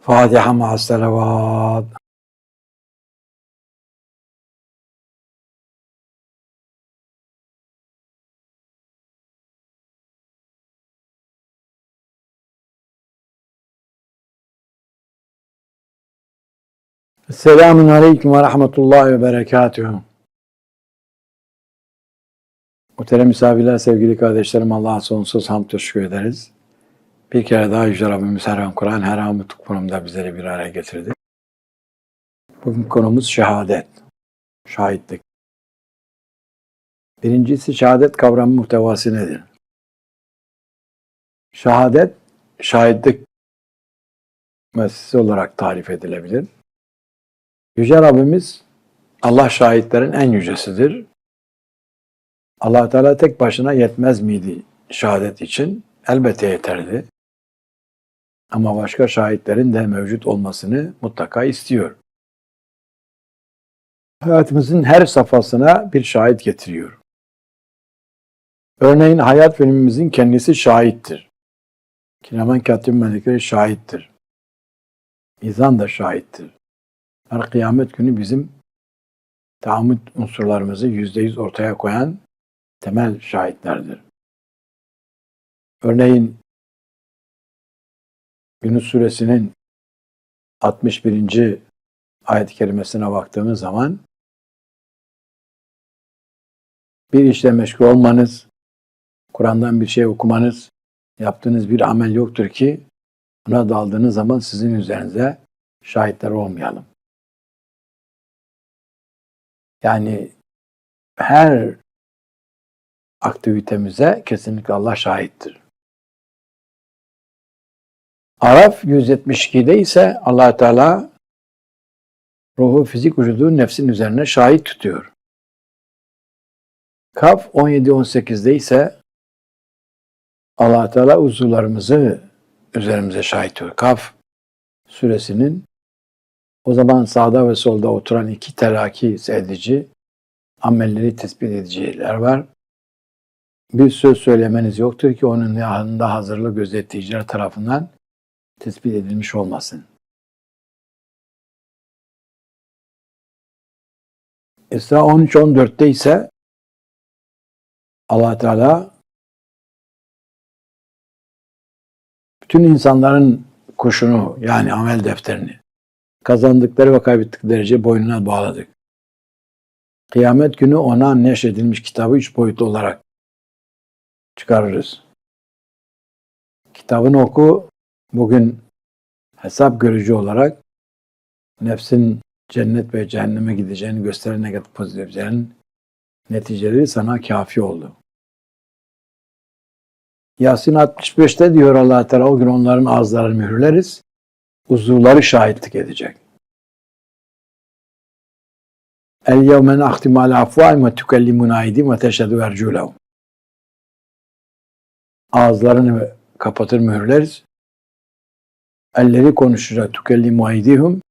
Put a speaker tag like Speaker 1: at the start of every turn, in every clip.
Speaker 1: Fatiha ma salavat. Selamun Aleyküm ve Rahmetullahi ve Berekatuhu. Muhterem misafirler, sevgili kardeşlerim Allah'a sonsuz hamd teşekkür ederiz. Bir kere daha Yüce Rabbimiz her an Kur'an, her an mutluluk konumda bizleri bir araya getirdi. Bugün konumuz şehadet, şahitlik. Birincisi şehadet kavramı muhtevası nedir? Şehadet, şahitlik müessesi olarak tarif edilebilir. Yüce Rabbimiz Allah şahitlerin en yücesidir. allah Teala tek başına yetmez miydi şehadet için? Elbette yeterdi. Ama başka şahitlerin de mevcut olmasını mutlaka istiyor. Hayatımızın her safhasına bir şahit getiriyor. Örneğin hayat filmimizin kendisi şahittir. Kinaman katip melekleri şahittir. Mizan da şahittir. Her kıyamet günü bizim tahammül unsurlarımızı yüzde yüz ortaya koyan temel şahitlerdir. Örneğin Yunus suresinin 61. ayet-i kerimesine baktığımız zaman bir işle meşgul olmanız, Kur'an'dan bir şey okumanız, yaptığınız bir amel yoktur ki buna daldığınız zaman sizin üzerinize şahitler olmayalım. Yani her aktivitemize kesinlikle Allah şahittir. Araf 172'de ise allah Teala ruhu, fizik vücudu nefsin üzerine şahit tutuyor. Kaf 17-18'de ise allah Teala uzuvlarımızı üzerimize şahit tutuyor. Kaf suresinin o zaman sağda ve solda oturan iki telaki edici, amelleri tespit ediciler var. Bir söz söylemeniz yoktur ki onun yanında hazırlı gözetleyiciler tarafından tespit edilmiş olmasın. Esra 13-14'te ise allah Teala bütün insanların kuşunu yani amel defterini kazandıkları ve kaybettikleri boynuna bağladık. Kıyamet günü ona neşredilmiş kitabı üç boyutlu olarak çıkarırız. Kitabını oku, bugün hesap görücü olarak nefsin cennet ve cehenneme gideceğini gösteren negatif pozitiflerin neticeleri sana kafi oldu. Yasin 65'te diyor allah Teala o gün onların ağızlarını mühürleriz uzuvları şahitlik edecek. El yevme nahtimu ala afvahim ve tükellimuna aydim ve teşhedü erculehum. Ağızlarını kapatır mühürleriz. Elleri konuşacak tükellimu aydihum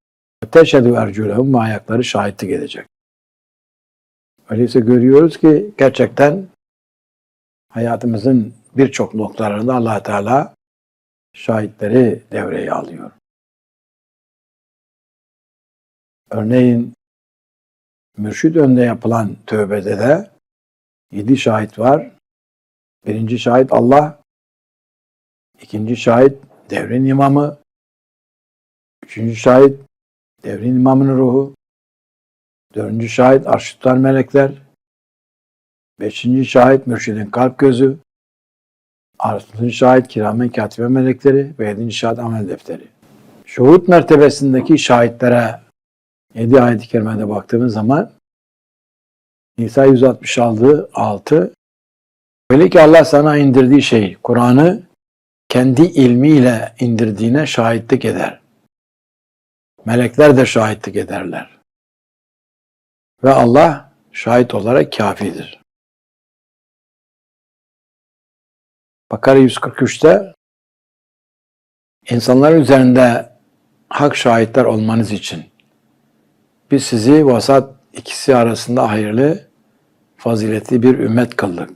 Speaker 1: teşhedü erculehum ayakları şahitlik edecek. Öyleyse görüyoruz ki gerçekten hayatımızın birçok noktalarında allah Teala şahitleri devreye alıyor. Örneğin mürşid önünde yapılan tövbede de yedi şahit var. Birinci şahit Allah, ikinci şahit devrin imamı, üçüncü şahit devrin imamının ruhu, dördüncü şahit arş tutan melekler, beşinci şahit mürşidin kalp gözü, altıncı şahit kiramen katibe melekleri ve yedinci şahit amel defteri. Şuhut mertebesindeki şahitlere 7 ayet-i kerimede baktığımız zaman Nisa 166 6 Öyle ki Allah sana indirdiği şey, Kur'an'ı kendi ilmiyle indirdiğine şahitlik eder. Melekler de şahitlik ederler. Ve Allah şahit olarak kafidir. Bakara 143'te insanlar üzerinde hak şahitler olmanız için biz sizi vasat ikisi arasında hayırlı, faziletli bir ümmet kıldık.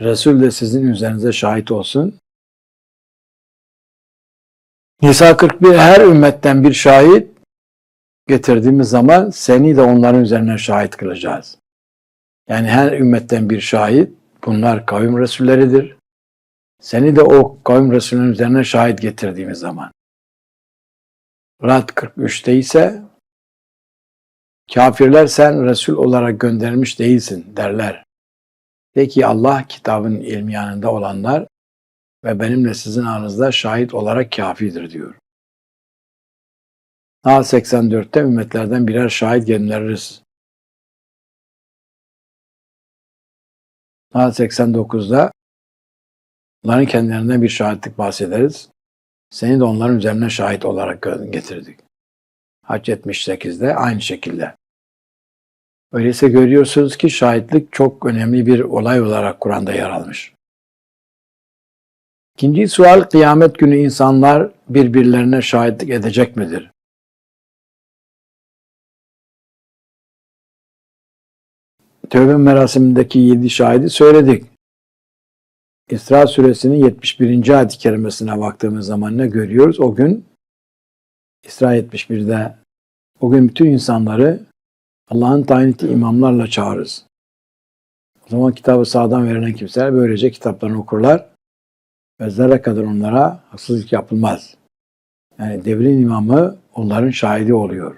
Speaker 1: Resul de sizin üzerinize şahit olsun. Nisa 41 her ümmetten bir şahit getirdiğimiz zaman seni de onların üzerine şahit kılacağız. Yani her ümmetten bir şahit bunlar kavim resulleridir. Seni de o kavim resulünün üzerine şahit getirdiğimiz zaman. Rad 43'te ise kafirler sen Resul olarak göndermiş değilsin derler. De ki Allah kitabın ilmi yanında olanlar ve benimle sizin aranızda şahit olarak kafidir diyor. A 84'te ümmetlerden birer şahit göndeririz. A 89'da onların kendilerinden bir şahitlik bahsederiz. Seni de onların üzerine şahit olarak getirdik. Hac 78'de aynı şekilde. Öyleyse görüyorsunuz ki şahitlik çok önemli bir olay olarak Kur'an'da yer almış. İkinci sual kıyamet günü insanlar birbirlerine şahitlik edecek midir? Tövbe merasimindeki yedi şahidi söyledik. İsra suresinin 71. ayet-i kerimesine baktığımız zaman ne görüyoruz? O gün İsra 71'de o gün bütün insanları Allah'ın tayin ettiği imamlarla çağırırız. O zaman kitabı sağdan verilen kimseler böylece kitaplarını okurlar ve zerre kadar onlara haksızlık yapılmaz. Yani devrin imamı onların şahidi oluyor.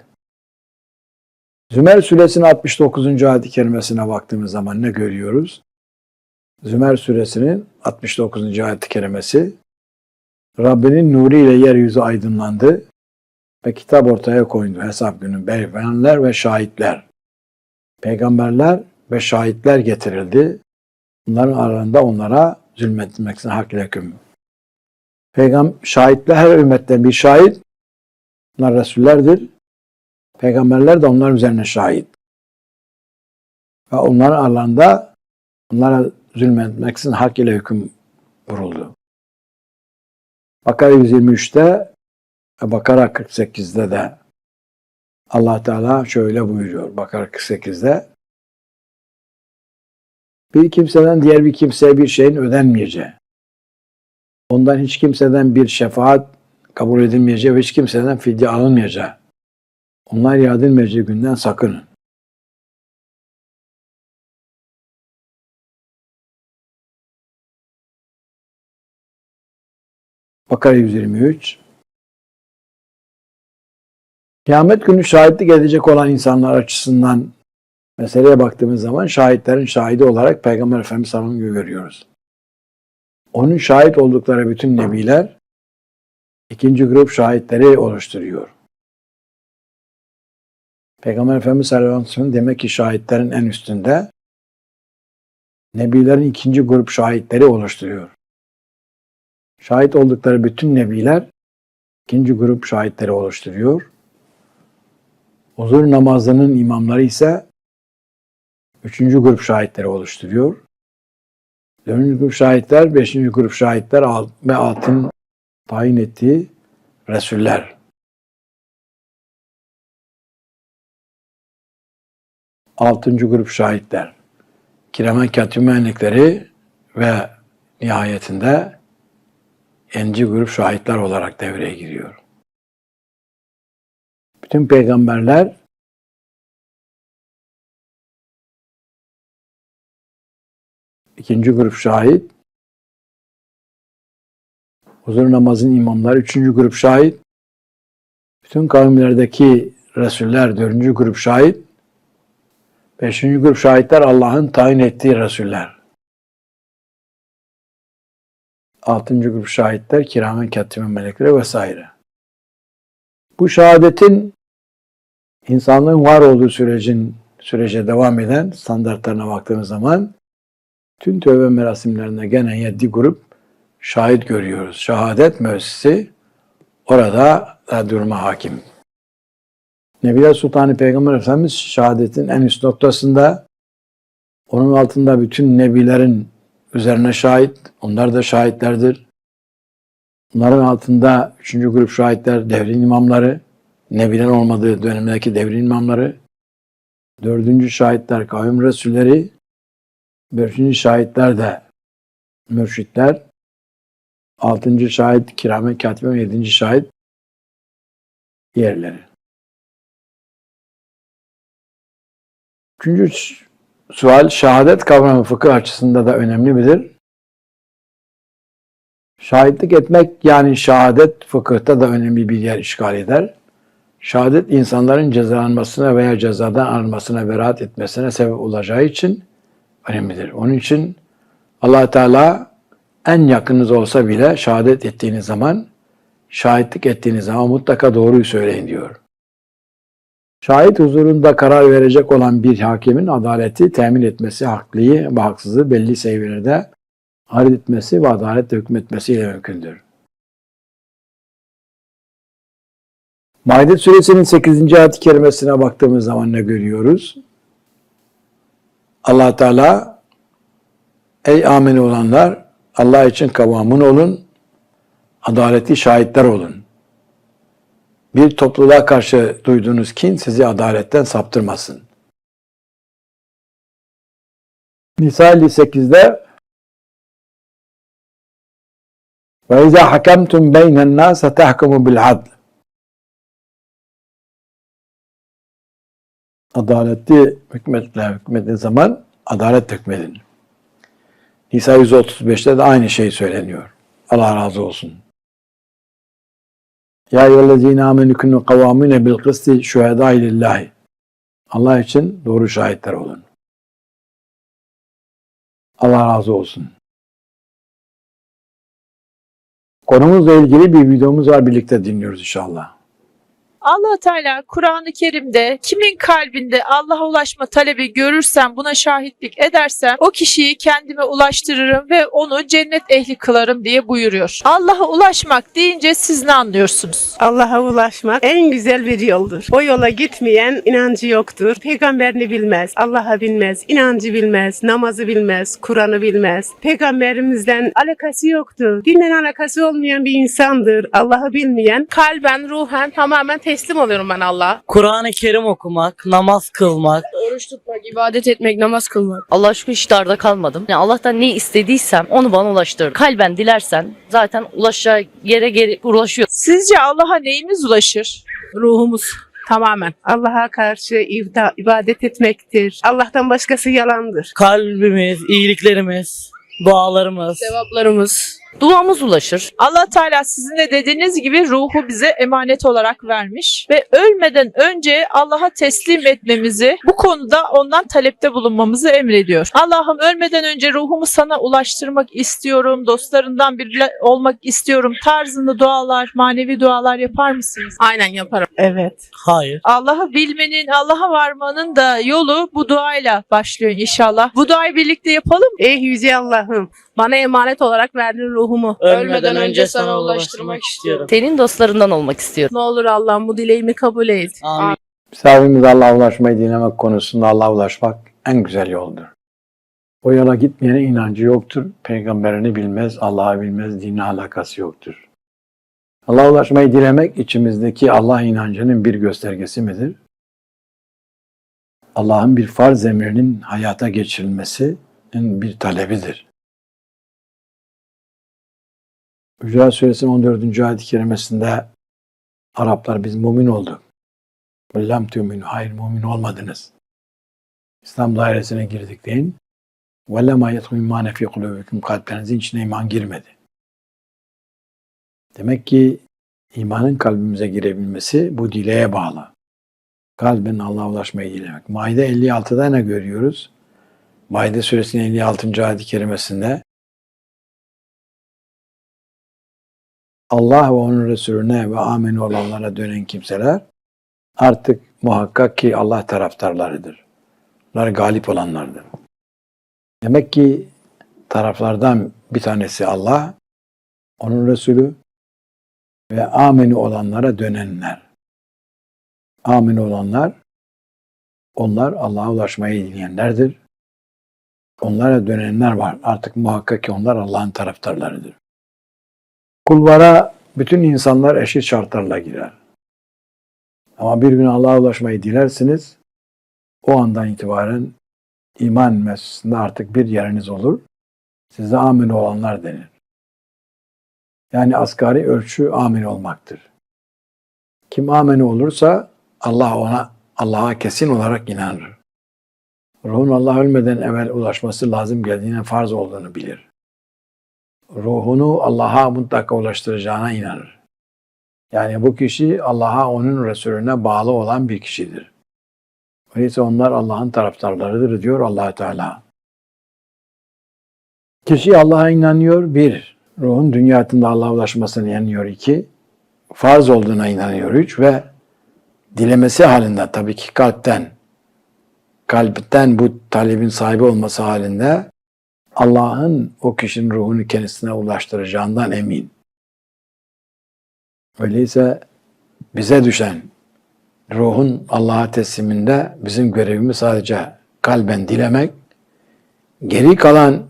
Speaker 1: Zümer suresinin 69. ayet-i kerimesine baktığımız zaman ne görüyoruz? Zümer suresinin 69. ayet-i kerimesi Rabbinin nuru ile yeryüzü aydınlandı ve kitap ortaya koydu hesap günü beyefendiler ve şahitler. Peygamberler ve şahitler getirildi. Bunların aralarında onlara zulmetmeksin hak ile hüküm. Peygam şahitler her ümmetten bir şahit. Bunlar Resullerdir. Peygamberler de onların üzerine şahit. Ve onların aralarında onlara zulmetmeksin hak ile hüküm vuruldu. Bakara 123'te Bakara 48'de de Allah Teala şöyle buyuruyor Bakara 48'de bir kimseden diğer bir kimseye bir şeyin ödenmeyeceği, ondan hiç kimseden bir şefaat kabul edilmeyeceği ve hiç kimseden fidye alınmayacağı, onlar iade edilmeyeceği günden sakının. Bakara 123 Kıyamet günü şahitlik edecek olan insanlar açısından meseleye baktığımız zaman şahitlerin şahidi olarak Peygamber Efendimiz Sallallahu görüyoruz. Onun şahit oldukları bütün nebiler ikinci grup şahitleri oluşturuyor. Peygamber Efendimiz sallallahu demek ki şahitlerin en üstünde nebilerin ikinci grup şahitleri oluşturuyor. Şahit oldukları bütün nebiler ikinci grup şahitleri oluşturuyor. Huzur namazının imamları ise üçüncü grup şahitleri oluşturuyor. Dördüncü grup şahitler, beşinci grup şahitler ve altın tayin ettiği Resuller. Altıncı grup şahitler. Kiremen katümenlikleri ve nihayetinde enci grup şahitler olarak devreye giriyor. Bütün peygamberler ikinci grup şahit, huzur namazın imamları üçüncü grup şahit, bütün kavimlerdeki Resuller dördüncü grup şahit, beşinci grup şahitler Allah'ın tayin ettiği Resuller. Altıncı grup şahitler kiramen katimin melekleri vesaire. Bu şehadetin insanlığın var olduğu sürecin sürece devam eden standartlarına baktığımız zaman tüm tövbe merasimlerinde gene yedi grup şahit görüyoruz. Şehadet müessisi orada da duruma hakim. Nebiler Sultanı Peygamber Efendimiz şehadetin en üst noktasında onun altında bütün nebilerin üzerine şahit. Onlar da şahitlerdir. Bunların altında üçüncü grup şahitler devrin imamları. Nebiler olmadığı dönemdeki devrin imamları. Dördüncü şahitler kavim resulleri. Beşinci şahitler de mürşitler. Altıncı şahit kirame katibe yedinci şahit yerleri. Üçüncü sual, şehadet kavramı fıkıh açısında da önemli midir? Şahitlik etmek yani şehadet fıkıhta da önemli bir yer işgal eder. Şehadet insanların cezalanmasına veya cezadan alınmasına beraat etmesine sebep olacağı için önemlidir. Onun için allah Teala en yakınınız olsa bile şehadet ettiğiniz zaman, şahitlik ettiğiniz zaman mutlaka doğruyu söyleyin diyor. Şahit huzurunda karar verecek olan bir hakimin adaleti temin etmesi, haklıyı ve haksızı belli seviyelerde ayırt etmesi ve adaletle hükmetmesiyle mümkündür. Maide suresinin 8. ayet-i kerimesine baktığımız zaman ne görüyoruz? Allah Teala Ey amin olanlar Allah için kavamın olun, adaleti şahitler olun. Bir topluluğa karşı duyduğunuz kin sizi adaletten saptırmasın. Nisa 58'de ve izâ hakemtum beynen nâse tehkumu Adaletli hükmetle hükmettiğiniz zaman adalet hükmedin. Nisa 135'te de aynı şey söyleniyor. Allah razı olsun. Ya eyyühellezine amenü künü kavamine bil kısti şühedâi lillahi. Allah için doğru şahitler olun. Allah razı olsun. Konumuzla ilgili bir videomuz var birlikte dinliyoruz inşallah.
Speaker 2: Allah Teala Kur'an-ı Kerim'de kimin kalbinde Allah'a ulaşma talebi görürsem buna şahitlik edersem o kişiyi kendime ulaştırırım ve onu cennet ehli kılarım diye buyuruyor. Allah'a ulaşmak deyince siz ne anlıyorsunuz?
Speaker 3: Allah'a ulaşmak en güzel bir yoldur. O yola gitmeyen inancı yoktur. Peygamberini bilmez, Allah'a bilmez, inancı bilmez, namazı bilmez, Kur'an'ı bilmez. Peygamberimizden alakası yoktur. Dinle alakası olmayan bir insandır. Allah'ı bilmeyen
Speaker 4: kalben, ruhen tamamen teslim oluyorum ben Allah'a.
Speaker 5: Kur'an-ı Kerim okumak, namaz kılmak,
Speaker 4: Oruç tutmak, ibadet etmek, namaz kılmak.
Speaker 6: Allah şükür hiç darda kalmadım. Yani Allah'tan ne istediysem onu bana ulaştırır. Kalben dilersen zaten ulaşacağı yere geri ulaşıyor.
Speaker 2: Sizce Allah'a neyimiz ulaşır?
Speaker 4: Ruhumuz tamamen.
Speaker 3: Allah'a karşı ivda- ibadet etmektir. Allah'tan başkası yalandır.
Speaker 5: kalbimiz, iyiliklerimiz, dualarımız.
Speaker 4: Sevaplarımız.
Speaker 6: Duamız ulaşır.
Speaker 2: allah Teala sizin de dediğiniz gibi ruhu bize emanet olarak vermiş ve ölmeden önce Allah'a teslim etmemizi, bu konuda ondan talepte bulunmamızı emrediyor. Allah'ım ölmeden önce ruhumu sana ulaştırmak istiyorum, dostlarından biri olmak istiyorum tarzında dualar, manevi dualar yapar mısınız?
Speaker 4: Aynen yaparım.
Speaker 3: Evet.
Speaker 5: Hayır.
Speaker 2: Allah'ı bilmenin, Allah'a varmanın da yolu bu duayla başlıyor inşallah. Bu duayı birlikte yapalım.
Speaker 3: Ey yüce Allah'ım.
Speaker 4: Bana emanet olarak verdin ruhumu.
Speaker 5: Ölmeden önce sana ulaştırmak istiyorum.
Speaker 6: Senin dostlarından olmak istiyorum.
Speaker 4: Ne olur Allah'ım bu dileğimi kabul et.
Speaker 5: Amin.
Speaker 1: Misafirimiz Allah'a ulaşmayı dinlemek konusunda Allah'a ulaşmak en güzel yoldur. O yola gitmeyene inancı yoktur. Peygamberini bilmez, Allah'ı bilmez, dinle alakası yoktur. Allah'a ulaşmayı dilemek içimizdeki Allah inancının bir göstergesi midir? Allah'ın bir farz emrinin hayata geçirilmesinin bir talebidir. Hucurat Suresinin 14. ayet-i kerimesinde Araplar biz mümin olduk. Lam tümünü, hayır mümin olmadınız. İslam dairesine girdik deyin. Ve lema yethu immâne fî kulûbiküm kalplerinizin içine iman girmedi. Demek ki imanın kalbimize girebilmesi bu dileğe bağlı. Kalbin Allah'a ulaşmayı dilemek. Maide 56'da ne görüyoruz? Maide suresinin 56. ayet-i kerimesinde Allah ve onun Resulüne ve amin olanlara dönen kimseler artık muhakkak ki Allah taraftarlarıdır. Bunlar galip olanlardır. Demek ki taraflardan bir tanesi Allah, onun Resulü ve ameni olanlara dönenler. Amin olanlar, onlar Allah'a ulaşmayı dileyenlerdir. Onlara dönenler var. Artık muhakkak ki onlar Allah'ın taraftarlarıdır. Kulvara bütün insanlar eşit şartlarla girer. Ama bir gün Allah'a ulaşmayı dilersiniz, o andan itibaren iman mescidinde artık bir yeriniz olur. Size amin olanlar denir. Yani asgari ölçü amin olmaktır. Kim ameni olursa Allah ona Allah'a kesin olarak inanır. Ruhun Allah ölmeden evvel ulaşması lazım geldiğine farz olduğunu bilir. Ruhunu Allah'a mutlaka ulaştıracağına inanır. Yani bu kişi Allah'a onun Resulüne bağlı olan bir kişidir. Öyleyse onlar Allah'ın taraftarlarıdır diyor allah Teala. Kişi Allah'a inanıyor bir, ruhun dünya hayatında Allah'a ulaşmasına inanıyor iki, farz olduğuna inanıyor üç ve dilemesi halinde tabii ki kalpten, kalpten bu talebin sahibi olması halinde Allah'ın o kişinin ruhunu kendisine ulaştıracağından emin. Öyleyse bize düşen ruhun Allah'a tesliminde bizim görevimiz sadece kalben dilemek, geri kalan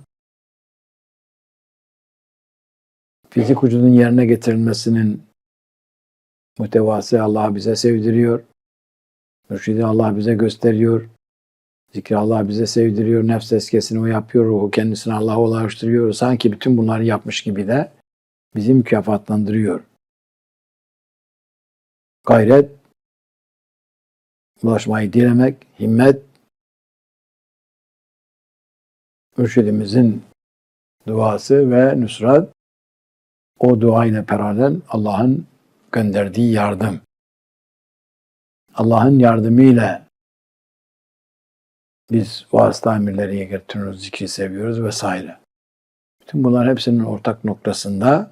Speaker 1: fizik vücudun yerine getirilmesinin muhtevası Allah bize sevdiriyor. Mürşidi Allah bize gösteriyor. Zikri Allah bize sevdiriyor. Nefs tezkesini o yapıyor. Ruhu kendisine Allah'a ulaştırıyor. Sanki bütün bunları yapmış gibi de bizi mükafatlandırıyor. Gayret, ulaşmayı dilemek, himmet, mürşidimizin duası ve nusrat, o dua ile paralel Allah'ın gönderdiği yardım. Allah'ın yardımıyla biz vasıta emirleri getiriyoruz, zikri seviyoruz vesaire. Bütün bunların hepsinin ortak noktasında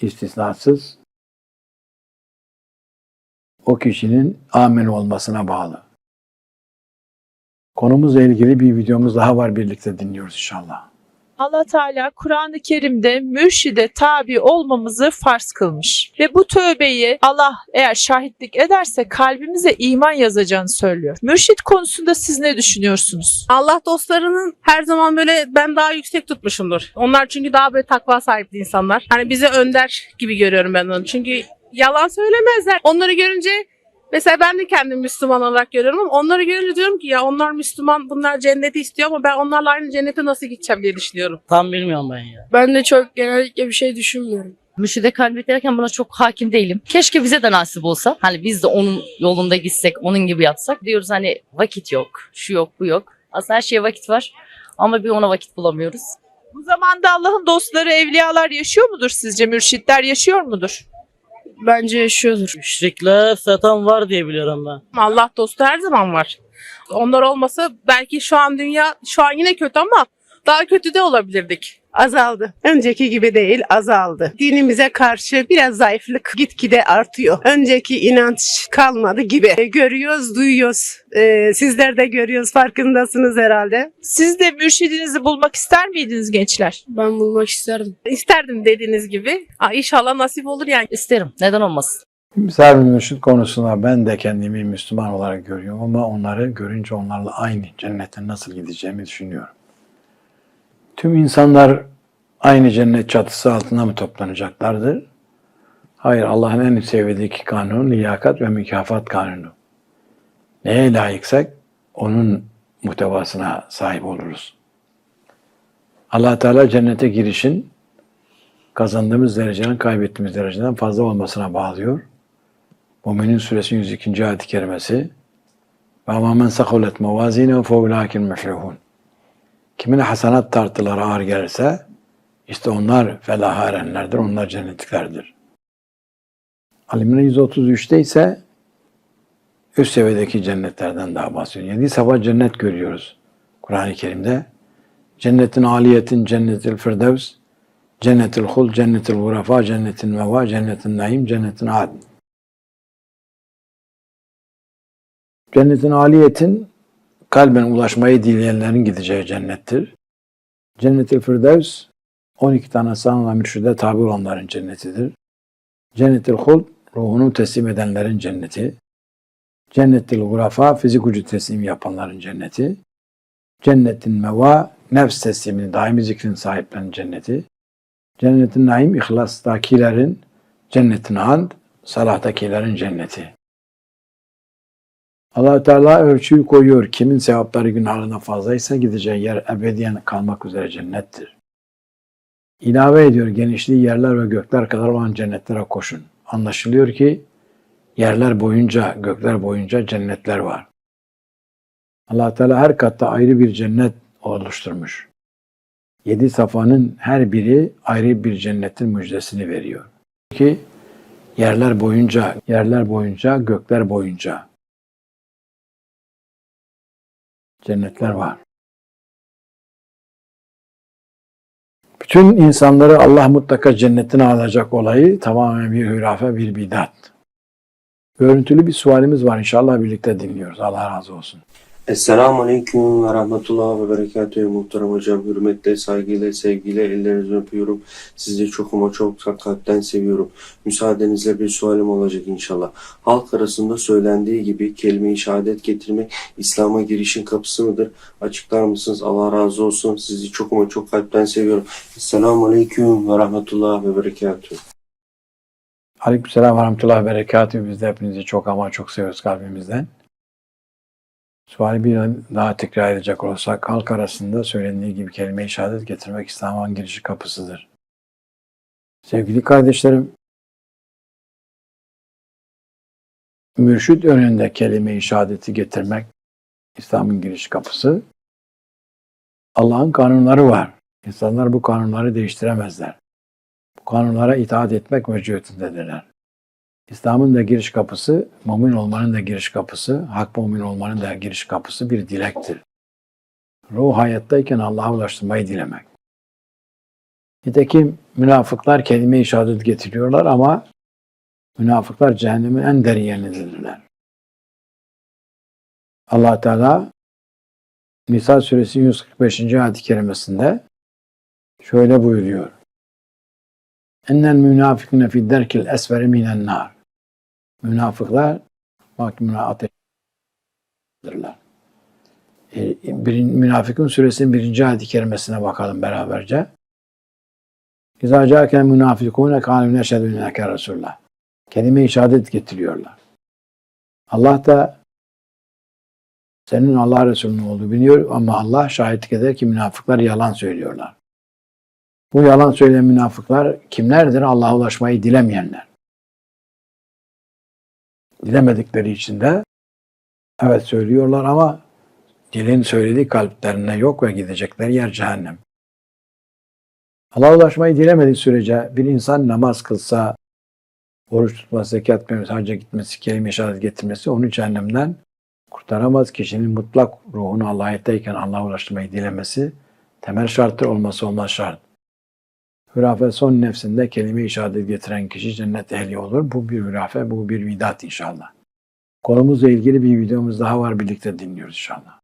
Speaker 1: istisnasız o kişinin amin olmasına bağlı. Konumuzla ilgili bir videomuz daha var birlikte dinliyoruz inşallah.
Speaker 2: Allah Teala Kur'an-ı Kerim'de mürşide tabi olmamızı farz kılmış. Ve bu tövbeyi Allah eğer şahitlik ederse kalbimize iman yazacağını söylüyor. Mürşit konusunda siz ne düşünüyorsunuz?
Speaker 4: Allah dostlarının her zaman böyle ben daha yüksek tutmuşumdur. Onlar çünkü daha böyle takva sahipli insanlar. Hani bize önder gibi görüyorum ben onu. Çünkü yalan söylemezler. Onları görünce mesela ben de kendimi Müslüman olarak görüyorum ama onları görünce diyorum ki ya onlar Müslüman bunlar cenneti istiyor ama ben onlarla aynı cennete nasıl gideceğim diye düşünüyorum.
Speaker 5: Tam bilmiyorum ben ya.
Speaker 7: Ben de çok genellikle bir şey düşünmüyorum.
Speaker 6: Mürşide kalbet derken buna çok hakim değilim. Keşke bize de nasip olsa. Hani biz de onun yolunda gitsek, onun gibi yapsak. Diyoruz hani vakit yok, şu yok, bu yok. Aslında her şeye vakit var ama bir ona vakit bulamıyoruz.
Speaker 2: Bu zamanda Allah'ın dostları, evliyalar yaşıyor mudur sizce? Mürşitler yaşıyor mudur?
Speaker 7: Bence yaşıyordur.
Speaker 5: Müşrikler satan var diye biliyorum ben.
Speaker 4: Allah dostu her zaman var. Onlar olmasa belki şu an dünya şu an yine kötü ama daha kötü de olabilirdik.
Speaker 3: Azaldı. Önceki gibi değil, azaldı. Dinimize karşı biraz zayıflık gitgide artıyor. Önceki inanç kalmadı gibi. E, Görüyoruz, duyuyoruz. E, sizler de görüyoruz, farkındasınız herhalde.
Speaker 2: Siz de mürşidinizi bulmak ister miydiniz gençler?
Speaker 7: Ben bulmak isterdim.
Speaker 4: İsterdim dediğiniz gibi. Aa, inşallah nasip olur yani.
Speaker 6: İsterim. Neden olmasın?
Speaker 1: Misal mürşit konusunda ben de kendimi Müslüman olarak görüyorum ama onları görünce onlarla aynı cennete nasıl gideceğimi düşünüyorum. Tüm insanlar aynı cennet çatısı altında mı toplanacaklardır? Hayır, Allah'ın en sevdiği iki kanun, liyakat ve mükafat kanunu. Neye layıksak onun muhtevasına sahip oluruz. allah Teala cennete girişin kazandığımız derecenin kaybettiğimiz dereceden fazla olmasına bağlıyor. Müminin suresi 102. ayet-i kerimesi ve ama men sakulet mevazine fe ulaikil meflihun. Kimin hasanat tartıları ağır gelirse işte onlar felaha erenlerdir, onlar cennetliklerdir. Alimine 133'te ise üst seviyedeki cennetlerden daha bahsediyor. Yedi sabah cennet görüyoruz Kur'an-ı Kerim'de. Cennetin aliyetin, cennetil firdevs, cennetil hul, cennetil gurafa, cennetin meva, cennetin naim, cennetin ad. Cennetin aliyetin kalben ulaşmayı dileyenlerin gideceği cennettir. Cennet-i Firdevs 12 tane sanla mürşide tabi olanların cennetidir. Cennet-i Huld ruhunu teslim edenlerin cenneti. Cennet-i Gurafa fizik gücü teslim yapanların cenneti. Cennetin Meva nefs teslimini daimi zikrin sahiplerinin cenneti. Cennetin Naim ihlastakilerin cennetin Ad salahtakilerin cenneti. Allah Teala ölçüyü koyuyor. Kimin sevapları günahlarına fazlaysa gideceği yer ebediyen kalmak üzere cennettir. İlave ediyor genişliği yerler ve gökler kadar olan cennetlere koşun. Anlaşılıyor ki yerler boyunca, gökler boyunca cennetler var. allah Teala her katta ayrı bir cennet oluşturmuş. Yedi safanın her biri ayrı bir cennetin müjdesini veriyor. Ki yerler boyunca, yerler boyunca, gökler boyunca cennetler var. Bütün insanları Allah mutlaka cennetine alacak olayı tamamen bir hürafe, bir bidat. Görüntülü bir sualimiz var. İnşallah birlikte dinliyoruz. Allah razı olsun.
Speaker 8: Esselamu Aleyküm ve Rahmetullah ve Berekatühü muhterem hocam. Hürmetle, saygıyla, sevgiyle ellerinizden öpüyorum. Sizi çok ama çok kalpten seviyorum. Müsaadenizle bir sualim olacak inşallah. Halk arasında söylendiği gibi kelime-i şehadet getirmek İslam'a girişin kapısı mıdır? Açıklar mısınız? Allah razı olsun. Sizi çok ama çok kalpten seviyorum. Esselamu Aleyküm ve Rahmetullah ve Berekatühü.
Speaker 1: Aleykümselam ve rahmetullahi ve berekatühü. Biz de hepinizi çok ama çok seviyoruz kalbimizden. Suali bir daha tekrar edecek olursak, halk arasında söylendiği gibi kelime-i şehadet getirmek İslam'ın girişi kapısıdır. Sevgili kardeşlerim, mürşit önünde kelime-i şehadeti getirmek İslam'ın giriş kapısı. Allah'ın kanunları var. İnsanlar bu kanunları değiştiremezler. Bu kanunlara itaat etmek mecburiyetindedirler. İslam'ın da giriş kapısı, mümin olmanın da giriş kapısı, hak mümin olmanın da giriş kapısı bir dilektir. Ruh hayattayken Allah'a ulaştırmayı dilemek. Nitekim münafıklar kelime-i şehadet getiriyorlar ama münafıklar cehennemin en derin yerindedirler. allah Teala Nisa suresi 145. ayet-i kerimesinde şöyle buyuruyor. Ennel münafikune fid derkil esferi minen nar. Münafıklar mahkumuna ateştirler. E, bir, Münafıkun suresinin birinci ayet-i kerimesine bakalım beraberce. İzâ câken münafıkûne kâlû neşhedû inneke Resulullah. Kelime-i şehadet getiriyorlar. Allah da senin Allah Resulü'nün olduğunu biliyor ama Allah şahitlik eder ki münafıklar yalan söylüyorlar. Bu yalan söyleyen münafıklar kimlerdir? Allah'a ulaşmayı dilemeyenler. Dilemedikleri için de evet söylüyorlar ama dilin söylediği kalplerine yok ve gidecekleri yer cehennem. Allah'a ulaşmayı dilemediği sürece bir insan namaz kılsa, oruç tutması, zekat vermesi, hacca gitmesi, kelime-i şehadet getirmesi onu cehennemden kurtaramaz. Kişinin mutlak ruhunu Allah'tayken Allah'a ulaşmayı dilemesi temel şarttır, olması olmaz şart. Hürafe son nefsinde kelime-i şehadet getiren kişi cennet ehli olur. Bu bir hürafe, bu bir vidat inşallah. Konumuzla ilgili bir videomuz daha var. Birlikte dinliyoruz inşallah.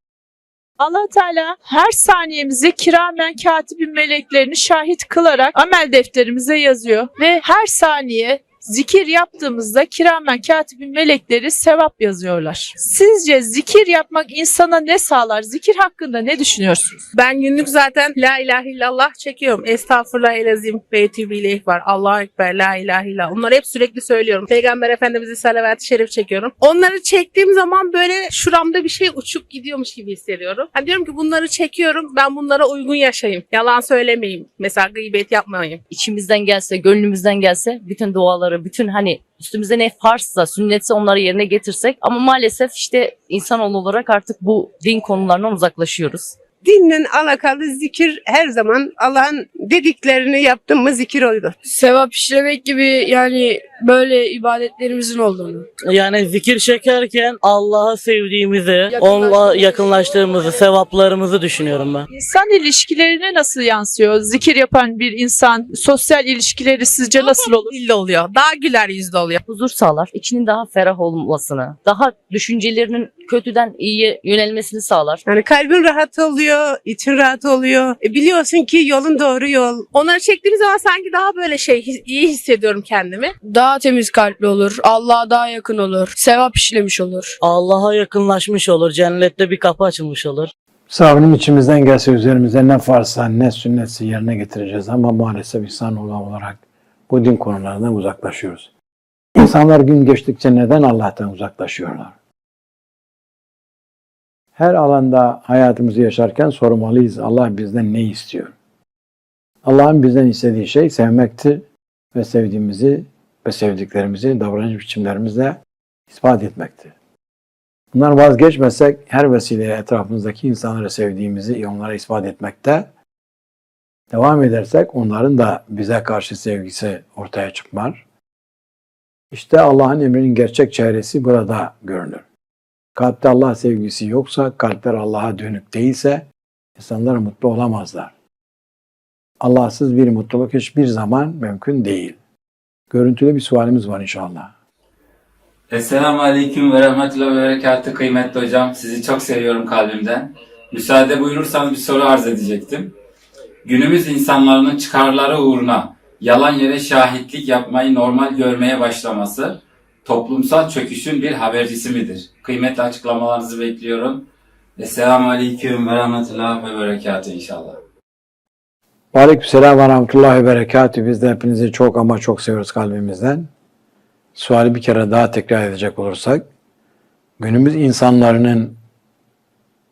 Speaker 2: allah Teala her saniyemizi kiramen katibin meleklerini şahit kılarak amel defterimize yazıyor. Ve her saniye zikir yaptığımızda kiramen katibin melekleri sevap yazıyorlar. Sizce zikir yapmak insana ne sağlar? Zikir hakkında ne düşünüyorsunuz?
Speaker 4: Ben günlük zaten La ilahe illallah çekiyorum. Estağfurullah elazim ve etûbü ileyh var. Allahu Ekber, La ilahe illallah. Onları hep sürekli söylüyorum. Peygamber Efendimiz'e salavat-ı şerif çekiyorum. Onları çektiğim zaman böyle şuramda bir şey uçup gidiyormuş gibi hissediyorum. Hani diyorum ki bunları çekiyorum. Ben bunlara uygun yaşayayım. Yalan söylemeyeyim. Mesela gıybet yapmayayım.
Speaker 6: İçimizden gelse, gönlümüzden gelse bütün duaları, bütün hani üstümüze ne farsa, sünnetse onları yerine getirsek ama maalesef işte insanoğlu olarak artık bu din konularından uzaklaşıyoruz.
Speaker 3: Dinle alakalı zikir her zaman Allah'ın dediklerini yaptım mı zikir olur.
Speaker 7: Sevap işlemek gibi yani böyle ibadetlerimizin olduğunu.
Speaker 5: Yani zikir çekerken Allah'ı sevdiğimizi, onunla yakınlaştığımızı, sevaplarımızı düşünüyorum ben.
Speaker 2: İnsan ilişkilerine nasıl yansıyor? Zikir yapan bir insan sosyal ilişkileri sizce nasıl olur?
Speaker 4: Dilli oluyor. Daha güler yüzlü oluyor.
Speaker 6: Huzur sağlar, içinin daha ferah olmasını, daha düşüncelerinin kötüden iyiye yönelmesini sağlar.
Speaker 3: Yani kalbin rahat oluyor, için rahat oluyor. E biliyorsun ki yolun doğru yol.
Speaker 4: Onları çektiğim zaman sanki daha böyle şey his- iyi hissediyorum kendimi.
Speaker 7: Daha temiz kalpli olur. Allah'a daha yakın olur. Sevap işlemiş olur.
Speaker 5: Allah'a yakınlaşmış olur, cennette bir kapı açılmış olur.
Speaker 1: Sabrım içimizden gelse üzerimize ne farsa ne sünnetse yerine getireceğiz ama maalesef insan olarak bu din konularından uzaklaşıyoruz. İnsanlar gün geçtikçe neden Allah'tan uzaklaşıyorlar? Her alanda hayatımızı yaşarken sormalıyız Allah bizden ne istiyor? Allah'ın bizden istediği şey sevmektir ve sevdiğimizi ve sevdiklerimizi davranış biçimlerimizle ispat etmektir. Bunlar vazgeçmezsek her vesileyle etrafımızdaki insanları sevdiğimizi onlara ispat etmekte devam edersek onların da bize karşı sevgisi ortaya çıkmar. İşte Allah'ın emrinin gerçek çaresi burada görünür. Kalpte Allah sevgisi yoksa, kalpler Allah'a dönük değilse insanlar mutlu olamazlar. Allahsız bir mutluluk hiçbir zaman mümkün değil. Görüntülü bir sualimiz var inşallah.
Speaker 9: Esselamu Aleyküm ve Rahmetullah ve Berekatü kıymetli hocam. Sizi çok seviyorum kalbimden. Müsaade buyurursanız bir soru arz edecektim. Günümüz insanların çıkarları uğruna yalan yere şahitlik yapmayı normal görmeye başlaması toplumsal çöküşün bir habercisi midir? Kıymetli açıklamalarınızı bekliyorum. Esselamu Aleyküm ve Rahmetullah ve Berekatü inşallah.
Speaker 1: Aleykümselam ve rahmetullahi ve berekatü. Biz de hepinizi çok ama çok seviyoruz kalbimizden. Suali bir kere daha tekrar edecek olursak, günümüz insanların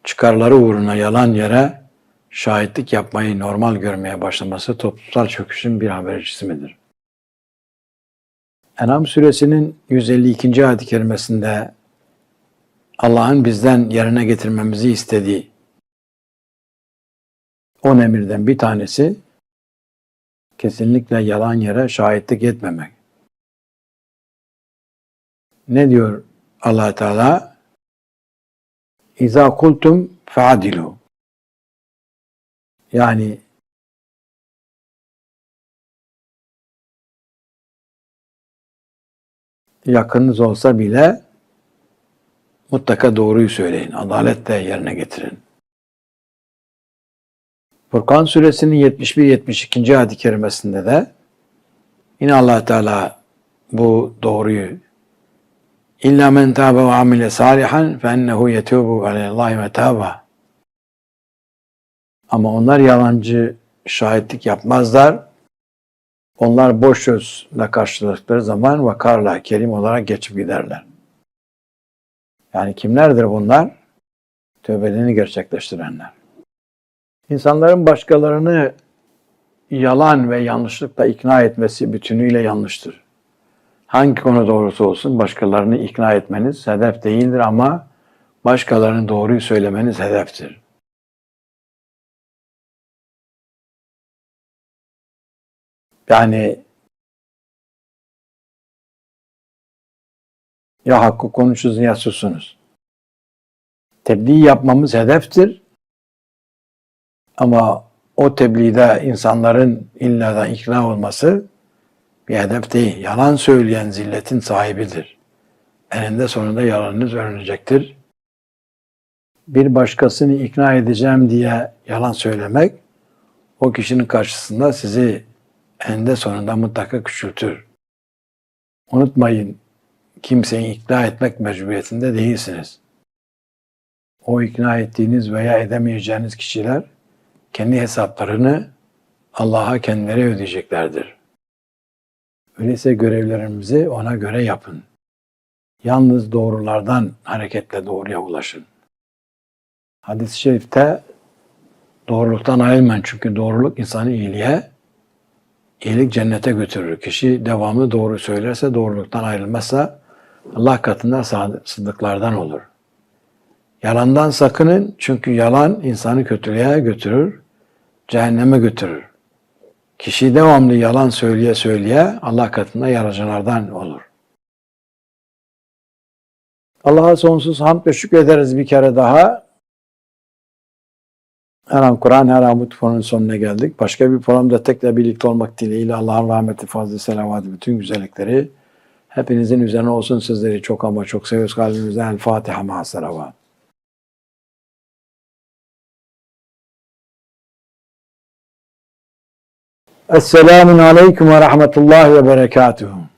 Speaker 1: çıkarları uğruna yalan yere şahitlik yapmayı normal görmeye başlaması toplumsal çöküşün bir habercisi midir? Enam suresinin 152. ayet-i kerimesinde Allah'ın bizden yerine getirmemizi istediği on emirden bir tanesi kesinlikle yalan yere şahitlik etmemek. Ne diyor allah Teala? İza kultum feadilu. Yani yakınınız olsa bile mutlaka doğruyu söyleyin. Adaletle yerine getirin. Furkan suresinin 71-72. ayet-i kerimesinde de yine allah Teala bu doğruyu İlla men tâbe ve amile salihan fe ennehu yetûbu aleyhillâhi ve tâba. Ama onlar yalancı şahitlik yapmazlar. Onlar boş sözle karşıladıkları zaman vakarla, kerim olarak geçip giderler. Yani kimlerdir bunlar? Tövbelerini gerçekleştirenler. İnsanların başkalarını yalan ve yanlışlıkla ikna etmesi bütünüyle yanlıştır. Hangi konu doğrusu olsun başkalarını ikna etmeniz hedef değildir ama başkalarının doğruyu söylemeniz hedeftir. Yani ya hakkı konuşunuz ya susunuz. Tebliğ yapmamız hedeftir. Ama o tebliğde insanların illa ikna olması bir hedef değil. Yalan söyleyen zilletin sahibidir. Eninde sonunda yalanınız öğrenecektir. Bir başkasını ikna edeceğim diye yalan söylemek o kişinin karşısında sizi eninde sonunda mutlaka küçültür. Unutmayın kimseyi ikna etmek mecburiyetinde değilsiniz. O ikna ettiğiniz veya edemeyeceğiniz kişiler kendi hesaplarını Allah'a kendileri ödeyeceklerdir. Öyleyse görevlerimizi ona göre yapın. Yalnız doğrulardan hareketle doğruya ulaşın. Hadis-i şerifte doğruluktan ayrılmayın çünkü doğruluk insanı iyiliğe, iyilik cennete götürür. Kişi devamlı doğru söylerse, doğruluktan ayrılmazsa Allah katında sadıklardan olur. Yalandan sakının çünkü yalan insanı kötülüğe götürür, cehenneme götürür. Kişi devamlı yalan söyleye söyleye Allah katında yaracılardan olur. Allah'a sonsuz hamd ve şükür ederiz bir kere daha. Her an Kur'an, her an programın sonuna geldik. Başka bir programda tekrar birlikte olmak dileğiyle Allah'ın rahmeti, fazla selavatı, bütün güzellikleri hepinizin üzerine olsun. Sizleri çok ama çok seviyoruz kalbimizden. El Fatiha ma Esselamun Aleyküm ve Rahmetullahi ve Berekatuhu.